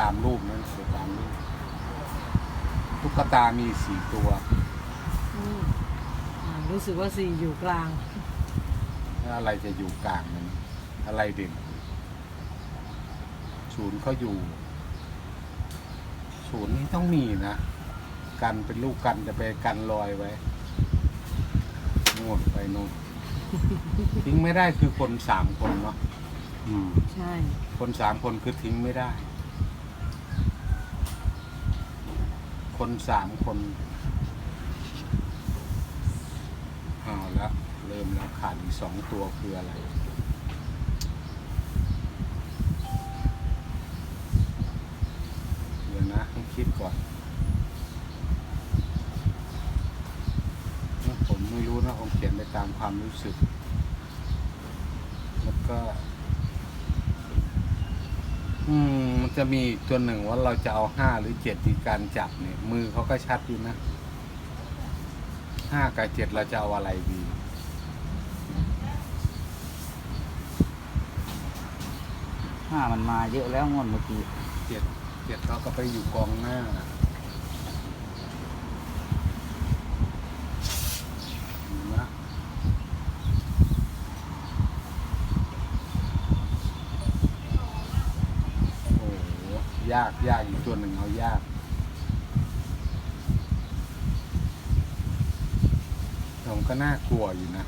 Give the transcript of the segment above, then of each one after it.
ตามรูปนั้นไปตามรูปตุ๊กตามีสี่ตัวอืมอ่ารู้สึกว่าสี่อยู่กลาง แล้วอะไรจะอยู่กลางมันอะไรเด่นศูนย์เขาอยู่ศูนย์นี้ต้องมีนะ กันเป็นลูกกันจะไปกันลอยไว้นู่นไปนู่น ทิ้งไม่ได้คือคนสามคนเนาะอืม ใช่ คนสามคนคือทิ้งไม่ได้ คนสามคนเอาแล้วเริ่มแล้วขาดอีกสองตัวคืออะไรเดี๋ยวนะต้องคิดก่อน ผมไม่รู้นะผมเขียนไปตามความรู้สึก แล้วก็ อืม จะมีอีกตัวหนึ่งว่าเราจะเอาห้าหรือเจ็ดในการจับเนี่ย มือเขาก็ชัดอยู่นะห้ากับเจ็ดเราจะเอาอะไรดีห้ามันมาเยอะแล้วงวดเมื่อกี้เจ็ดเจ็ดเราก็ไปอยู่กองหน้านะโอ้โห ยากยากอีกตัวหนึ่งเอายากผมก็น่ากลัวอยู่นะ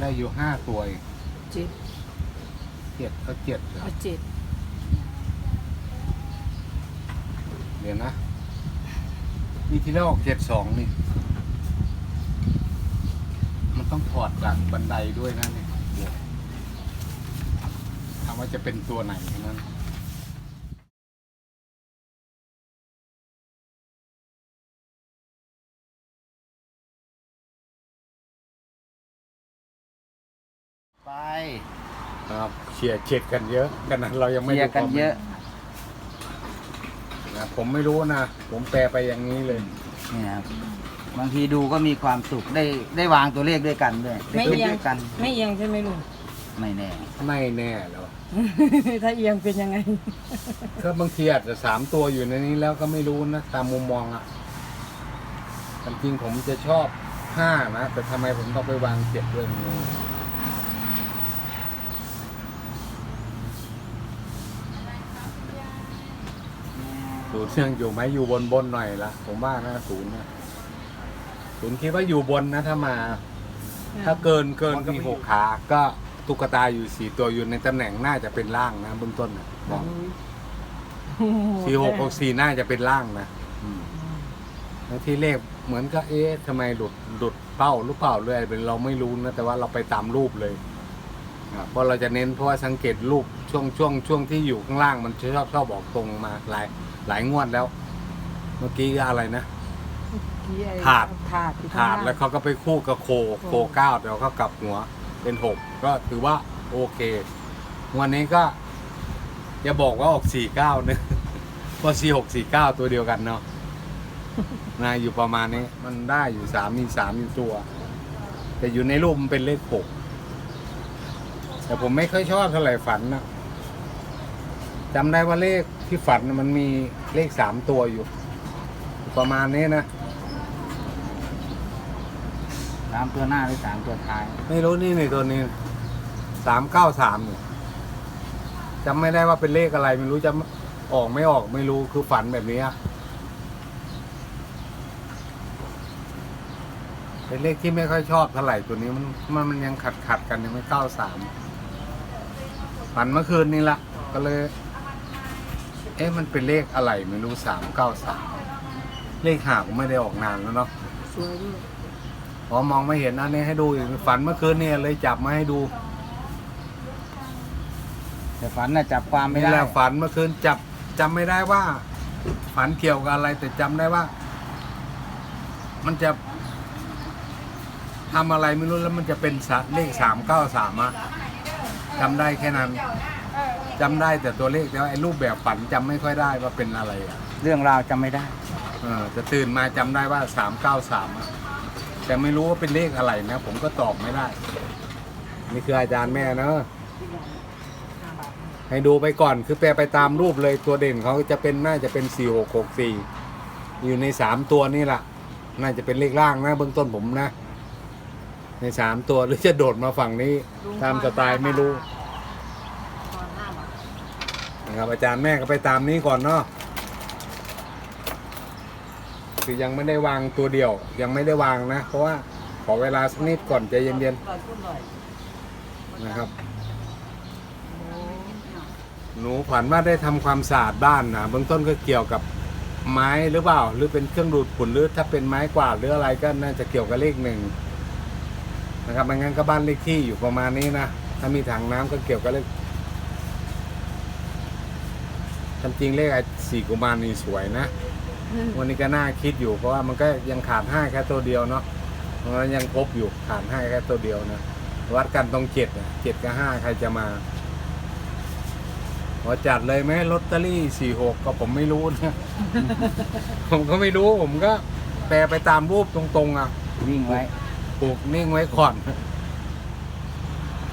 ได้อยู่ห้าตัวเองเจ็ดเจ็ดก็เจ็ดเหรอเอาเจ็ดเดี๋ยวนะ นี่ที่เราออกเจ็ดสองนี่ มันต้องถอดจากบันไดด้วยนะเนี่ยบ วกถามว่าจะเป็นตัวไหนเท่านั้นไปครับเชียร์เช็ดกันเยอะกันนั้นเรายังไม่เคลียร์กันเยอะ นะผมไม่รู้นะ ผมแปลไปอย่างนี้เลย นี่ครับบางทีดูก็มีความสุขได้ได้วางตัวเลขด้วยกันด้วยได้ไม่คิดเอียงด้วยกัน ไม่เอียงใช่ไหมลุง ไม่แน่ ไม่แน่แล้วถ้าเอียงเป็นยังไง ก็บางทีอาจจะสามตัวอยู่ในนี้แล้วก็ไม่รู้นะตามมุมมองอะแต่จริงผมจะชอบห้านะแต่ทำไมผมต้องไปวางเจ็ดด้วยไม่รู้ศูนย์ยังอยู่ไหมอยู่บนบนหน่อยละผมว่านะศูนย์นะศูนย์คิดว่าอยู่บนนะถ้ามา ถ้าเกินเกินมีหกขาก็ ตุ๊กตาอยู่สี่ตัวอยู่ในตำแหน่งน่าจะเป็นล่างนะเบื้องต้นนะบอกสี่หกหกสี่น่าจะเป็นล่างนะอืมแล้วที่เลขเหมือนก็เอ๊ะทำไมหลุดหลุดเป้าหรือเปล่าเลยเป็นเราไม่รู้นะแต่ว่าเราไปตามรูปเลยอะเพราะเราจะเน้นเพราะว่าสังเกตรูปช่วงช่วงช่วงที่อยู่ข้างล่างมันชอบชอบบอกตรงมาหลายหลายงวดแล้ว เมื่อกี้ก็อะไรนะ ถาด ถาดอยู่ข้งถาดล่งแล้วเขาก็ไปคู่กับโคโคเก้าเดี๋ยวเขากลับหัว เป็นหกก็ถือว่าโอเค วันนี้ก็อย่าบอกว่าออกสี่เก้านะเพราะสี่หกสี่เก้าตัวเดียวกันเนาะนะอยู่ประมาณนี้ มันได้อยู่สามมีสามอยู่ตัว แต่อยู่ในรูปมันเป็นเลขหกแต่ผมไม่ค่อยชอบเท่าไหร่ฝันนะจำได้ว่าเลขที่ฝันมันมีเลขสามตัวอยู่ ประมาณนี้นะ สามตัวหน้าหรือสามตัวท้าย ไม่รู้นี่ในตัวนี้สามเก้าสามเนี่ยจำไม่ได้ว่าเป็นเลขอะไร ไม่รู้จะออกไม่ออกไม่รู้คือฝันแบบนี้เป็นเลขที่ไม่ค่อยชอบเท่าไหร่ตัวนี้มันมันมันยังขัดขัดกันยังไม่เก้าสามฝันเมื่อคืนนี้ละก็เลย เอ๊ะมันเป็นเลขอะไรไม่รู้สามเก้าสามเลขหาก็ไม่ได้ออกนานแล้วเนาะสวยด้วย พอมองไม่เห็นอันนี้ให้ดูอีกฝันเมื่อคืนเนี่ยเลยจับมาให้ดูแต่ฝันน่ะจับความไม่นี่ได้แหละฝันเมื่อคืนจับจำไม่ได้ว่า ฝันเกี่ยวกับอะไร แต่จำได้ว่า มันจะทำอะไรไม่รู้แล้วมันจะเป็นสะเลขสามเก้าสามอะจำได้แค่นั้นจำได้แต่ตัวเลขแต่ว่าไอ้รูปแบบฝันจำไม่ค่อยได้ว่าเป็นอะไรอะเรื่องราวจำไม่ได้ เออจะตื่นมาจำได้ว่าสามเก้าสาม แต่ไม่รู้ว่าเป็นเลขอะไรนะ ผมก็ตอบไม่ได้ นี่คืออาจารย์แม่เนอะให้ดูไปก่อนคือแปลไปตามรูปเลยตัวเด่นเขาจะเป็นน่าจะเป็นสี่หกหกสี่อยู่ในสามตัวนี่แหละน่าจะเป็นเลขล่างนะเบื้องต้นผมนะ ในสามตัวหรือจะโดดมาฝั่งนี้ ตามสไตล์ไม่รู้นะครับอาจารย์แม่ก็ไปตามนี้ก่อนเนาะ คือยังไม่ได้วางตัวเดียว ยังไม่ได้วางนะ เพราะว่าขอเวลาสักนิดก่อนใจเย็นลอยพุ่นลอยๆนะครับ หนูขวัญว่าได้ทำความสะอาดบ้านนะเบื้องต้นก็เกี่ยวกับไม้หรือเปล่า หรือเป็นเครื่องดูดฝุ่นหรือถ้าเป็นไม้กวาดหรืออะไรก็น่าจะเกี่ยวกับเลขหนึ่งนะครับไม่งั้นก็บ้านเลขที่อยู่ประมาณนี้นะถ้ามีถังน้ำก็เกี่ยวกับเลขทำจริงเลขไอ้สี่กุมารนี่สวยนะ วันนี้ก็น่าคิดอยู่เพราะว่ามันก็ยังขาดห้าแค่ตัวเดียวเนาะเพราะฉะนั้นยังครบอยู่ขาดห้าแค่ตัวเดียวนะวัดกันตรงเจ็ดอะเจ็ดกับห้าใครจะมาพอจัดเลยไหมลอตเตอรี่สี่หกก็ผมไม่รู้นะ ผมก็ไม่รู้ผมก็แปลไปตามรูปตรงๆอะวิ่งไว้ปลูกนิ่งไว้ก่อน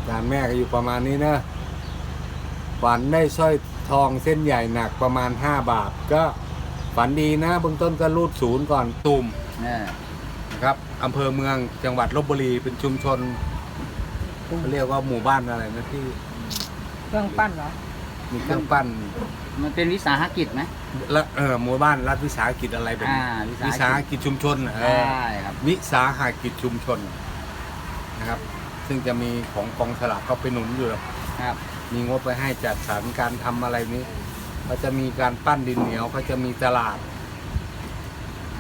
จานแม่ก็อยู่ประมาณนี้นะฝันได้สร้อยทองเส้นใหญ่หนักประมาณ5บาทก็ ฝันดีนะเบื้องต้นก็รูดศูนย์ก่อนตุ่มเออนะครับอำเภอเมืองจังหวัดลบบุรีเป็นชุมชนเขาเรียกว่าหมู่บ้านอะไรนะที่เครื่องปั้นเหรอมีเครื่องปั้น มันเป็นวิสาหกิจไหมและเออหมู่บ้านรัฐวิสาหกิจอะไรแบบนี้อ่าวิวิสาสาหหกิจกิจชุมชนเอใช่อครับวิสาหกิจชุมชนนะครับ ซึ่งจะมีของกองสลากเขาไปหนุนอยู่ครับ มีงบไปให้จัดสรรการทำอะไรนี้ เขาจะมีการปั้นดินเหนียวเขาจะมีตลาด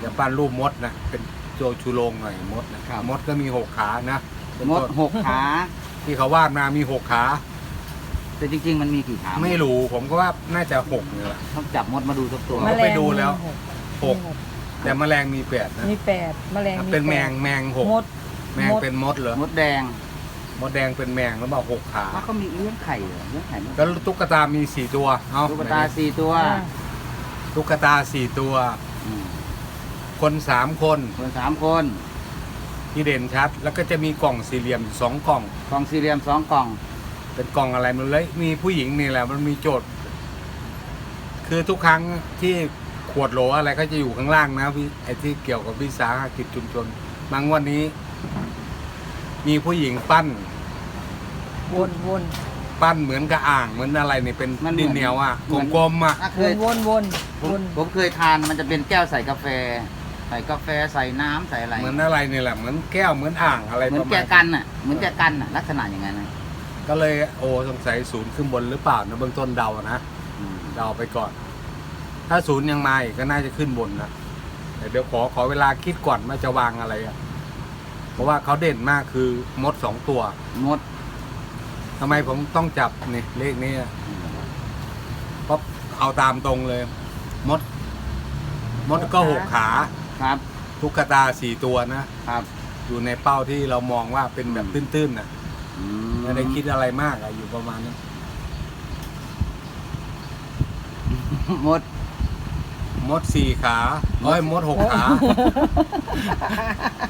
จะปั้นรูปมดนะเป็นโจชูโรงหน่อยมดนะครับมดก็มีหกขานะเป็นมดต้นหกขาที่เขาวาดมามีหกขา แต่จริง ๆ มันมีกี่ขาไม่รู้ผมก็ว่าน่าจะหกเนี่ยแหละ ต้องจับมดมาดูทุกตัวผมก็ไปดูแล้วมีหกแต่แมลงมีแปดนะมีแปดแมลงมีเป็นแมงปดแมงหกมด แมงมด เป็นมดเหรอมดแดง มดแดงเป็นแมงแล้วบอกหกขาแล้วก็มีเลี้ยงไข่เหรอเลี้ยงไข่ไหมแล้วตุ๊กตามีสี่ตัวเอาตุ๊กตาสี่ตัวอ่าตุ๊กตาสี่ตัว อืมคนสามคนคนสามคนที่เด่นชัด แล้วก็จะมีกล่องสี่เหลี่ยมสองกล่อง กล่องสี่เหลี่ยมสองกล่อง เป็นกล่องอะไรมันเลย มีผู้หญิงนี่แหละมันมีโจทย์ คือทุกครั้งที่ขวดโหลอะไรก็จะอยู่ข้างล่างนะพี่ไอ้ที่เกี่ยวกับวิสาหกิจชุมชนบางวันนี้ มีผู้หญิงปั้น วนวนปั้นเหมือนกับอ่างเหมือนอะไรเนี่ยเป็นดินเหนียวอะกลมๆอะถ้าเควยนวนวนผมวนผมเคยทานมันจะเป็นแก้วใส่กาแฟ ใส่กาแฟใส่น้ำใส่อะไรเหมือนอะไรนี่แหละเหมือนแก้วเหมือนอ่างอะไรเหมืปอนระแจมาณกันอะเหมือนแจกันอะลักษณะอย่างนั้นนะก็เลยโอ้สงสัยศูนย์ขึ้นบนหรือเปล่านะเบื้องต้นเดานะอืมเดาไปก่อน ถ้าศูนย์ยังมาอีกก็น่าจะขึ้นบนนะแต่เดี๋ยวขอขอเวลาคิดก่อนว่าจะวางอะไรอะ เพราะว่าเขาเด่นมากคือมดสองตัวมดทำไมผมต้องจับนี่เลขนี้อะเพราะเอาตามตรงเลย มด มดก็หกขา ครับทุกตาสี่ตัวนะ ครับอยู่ในเป้าที่เรามองว่าเป็นแบบตื้นๆนะอืไม่ได้คิดอะไรมากอะอยู่ประมาณนี้น มด มดสี่ขาเอ้ยมดหกขา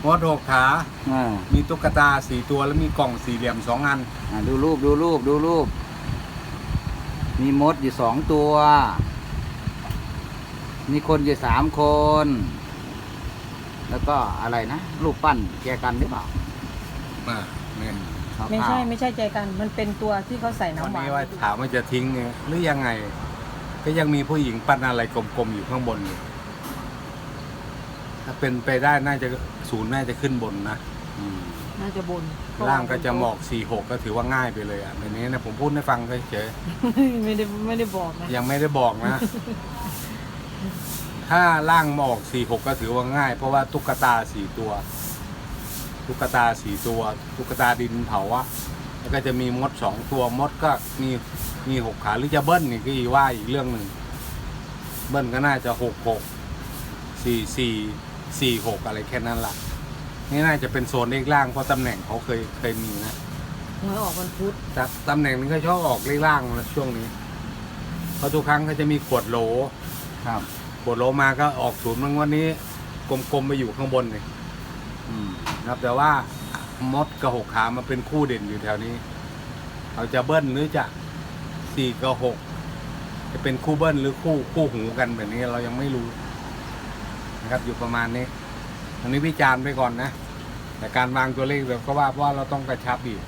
มดหกขา อ่ามีตุ๊กตาสี่ตัวแล้วมีกล่องสี่เหลี่ยมสองอัน อ่าดูรูปดูรูปดูรูป มีมดอยู่สองตัว มีคนอยู่สามคน แล้วก็อะไรนะรูปปั้นแจกันหรือเปล่าอ่าเนี่ยขาวๆไม่ใช่ไม่ใช่ใจกัน มันเป็นตัวที่เขาใส่วันน้ำหวานี้นว่าถามว่าจะทิ้งเนี่ยหรือยังไง ก็ยังมีผู้หญิงปั้นอะไรกลมๆอยู่ข้างบนอยู่ถ้าเป็นไปได้น่าจะศูนย์น่าจะขึ้นบนนะอืมน่าจะบนล่างก็จะหมอกสี่หกก็ถือว่าง่ายไปเลยอะในนี้นะผมพูดให้ฟังเฉยไม่ได้ไม่ได้บอกนะๆยังไม่ได้บอกนะ ถ้าล่างหมอกสี่หกก็ถือว่าง่าย เพราะว่าตุ๊กตาสี่ตัว ตุ๊กตาสี่ตัว ตุ๊กตาดินเผาอะ แล้วก็จะมีมดสองตัวมดก็มีมีหกขาหรือจะเบิ้ลนี่ก็อีกว่าอีกเรื่องหนึ่งเบิ้ลก็น่าจะหกหกสี่สี่สี่หกอะไรแค่นั้นละนี่น่าจะเป็นโซนเลขล่างเพราะตำแหน่งเขาเคยเคยมีนะหวยออกวันพุธแต่ตำแหน่งนี้ก็ชอบออกเลขล่างนะช่วงนี้เพราะทุกครั้งเขาจะมีขวดโหลครับขวดโหลมาก็ออกศูนย์บางวันนี้ กลมๆไปอยู่ข้างบนเลยอืมนะครับแต่ว่า มดกับหกขามาเป็นคู่เด่นอยู่แถวนี้เขาจะเบิ้ลหรือจะสี่กับหกจะเป็นคู่เบิ้ลหรือคู่คู่หูกันแบบนี้เรายังไม่รู้นะครับอยู่ประมาณนี้ตรงนี้วิจารณ์ไปก่อนนะแต่การวางตัวเลขแบบก็ว่าเพราะว่าเราต้องกระชับอีก